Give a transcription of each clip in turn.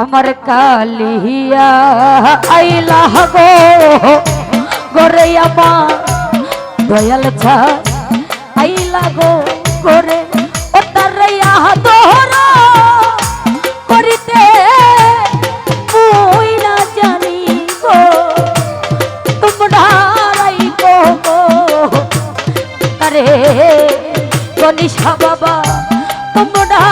আমার কালিয়া আইলা গো গোরে আমার দয়াল ছা আইলা গো গোরে। ও তার দোহরা বাবা, তোমরা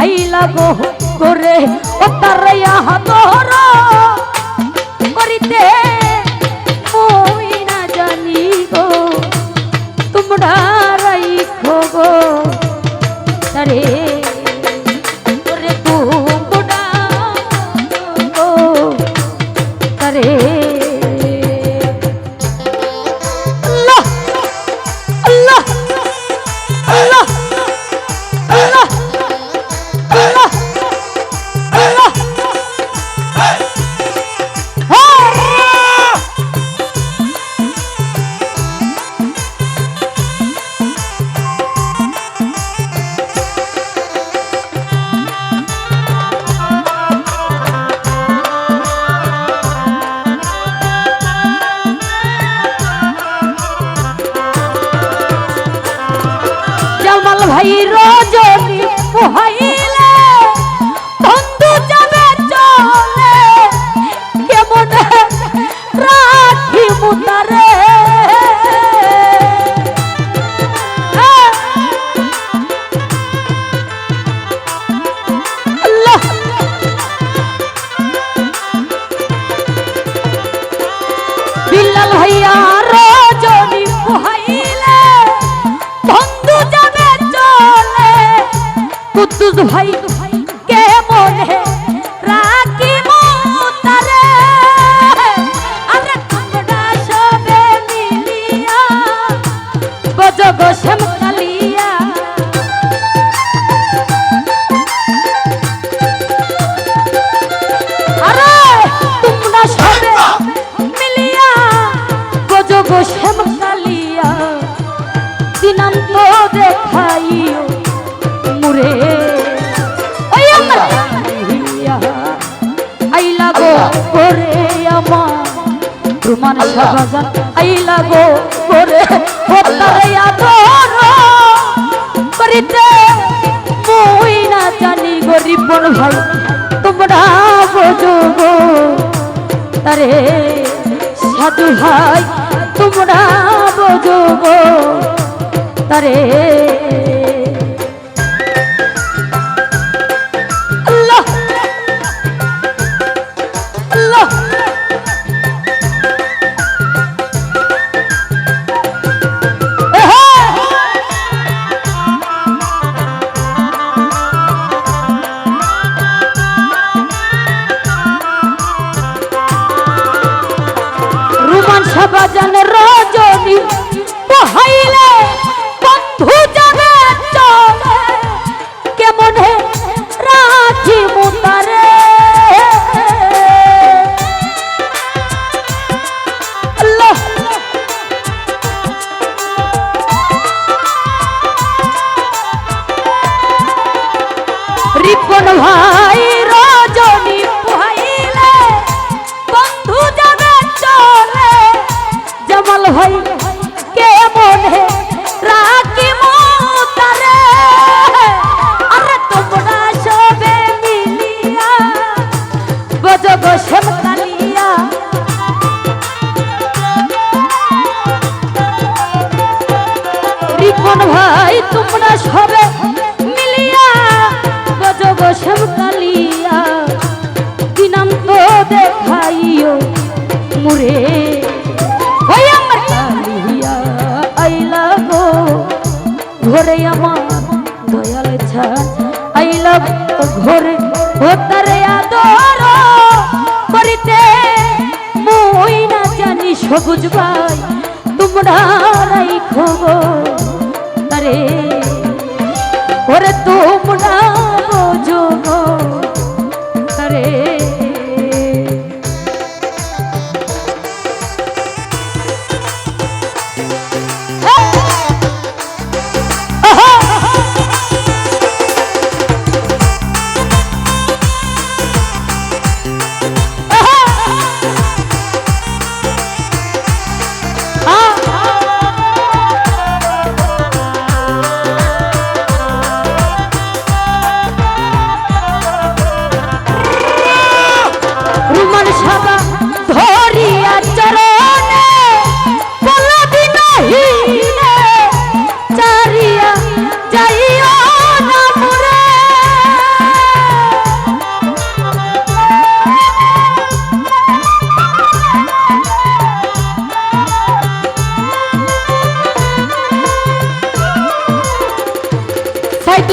আইলা বহু করে, ও তার হাতর করিতে মই না জানি গো, তোমরা রাইখো গো। তারে হয় গো শ্যাম কালিয়া দিনান্ত দেখাইও মুরে আইলা গো করে আমার তোমার সাবাজান আইলা গো করে হতারাইয়া বড় করিতে মুই না জানি গরিব ভাই তোমরা বোঝো তারে সাধু ভাই তোমরা বোঝো তারে বাবা জান রজনী পহাইলা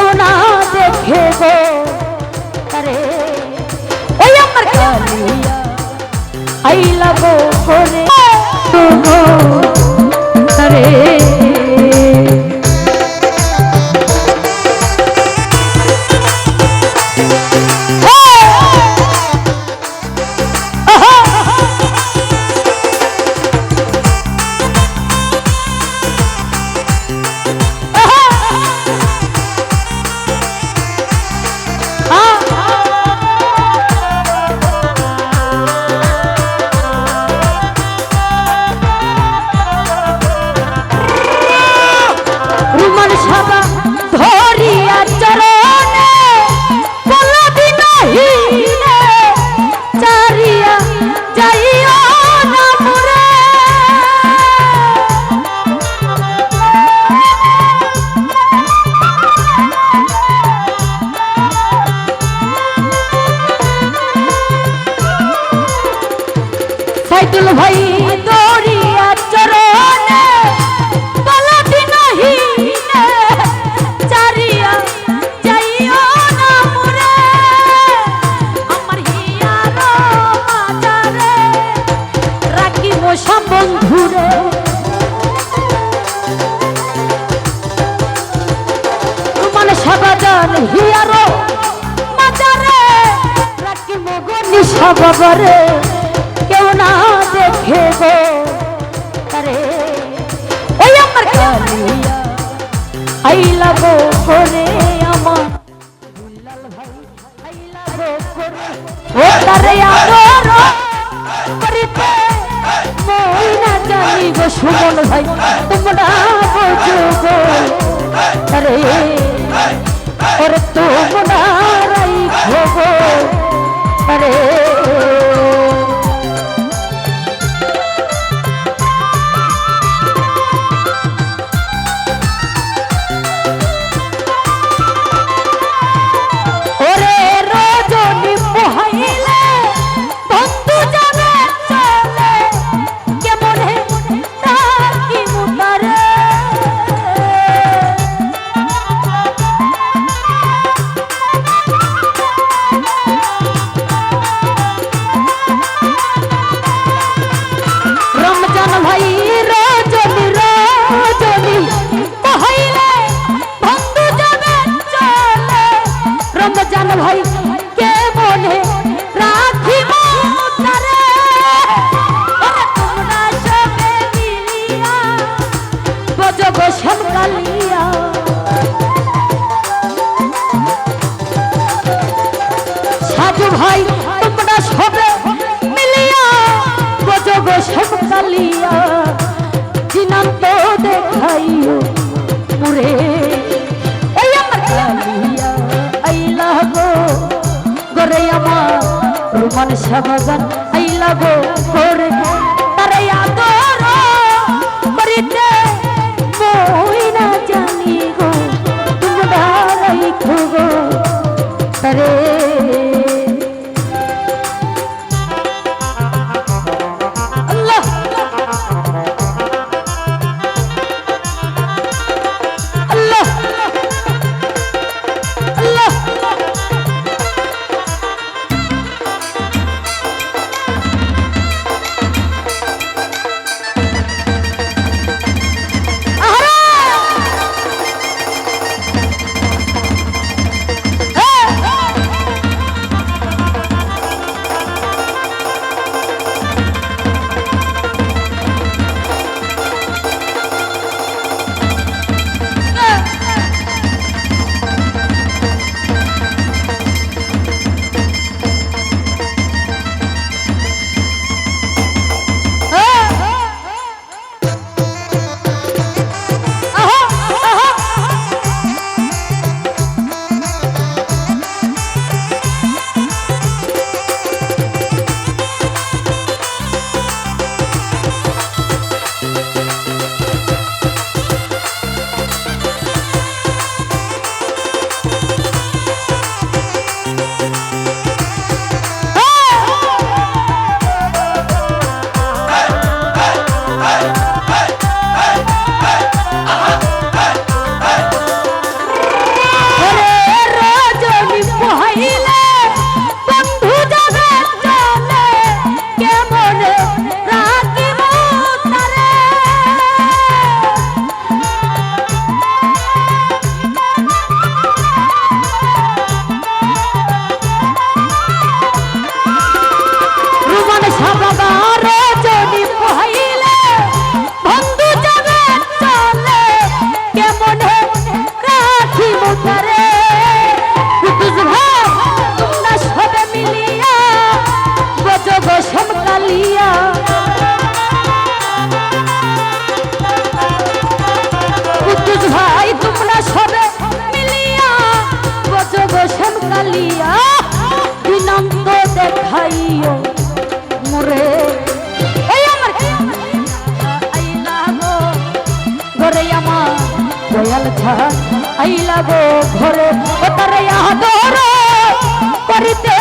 কেউ না দেখে গো। আরে ওই আমার কালিয়া আইলা গো করে আরে জীবন হিয়ারো। মাজারে রাখি মগনি সবরে কেউ না দেখে গো আরে ওই আমার কালিয়া আইলা গো করে আমার। দুলাল ভাই আইলা গো করে। ও তারে আমার করিতে মইনা জানি গো সুমন ভাই, তোমরা বোঝো গো। আরে ওরে তোমরা রাইখো গো। আরে ওরে রমজান ভাই কে মনে রাখিব তারে? তোমরা সবে মিলিয়া বজব শ্যামকালিয়া। সাধু ভাই, তোমরা সবে মিলিয়া বজব শ্যামকালিয়া। রুমান সাবাগান আইলা গো সমকালিয়া কুতুজ ভাই, তোমরা সবে মিলিয়া গজব সমকালিয়া দিনান্ত দেখাইও মোরে। এই আমার আইলা গো, ঘরে আমার দয়াল ছাড় আইলা গো ঘরে, ও তারে আদর করিতে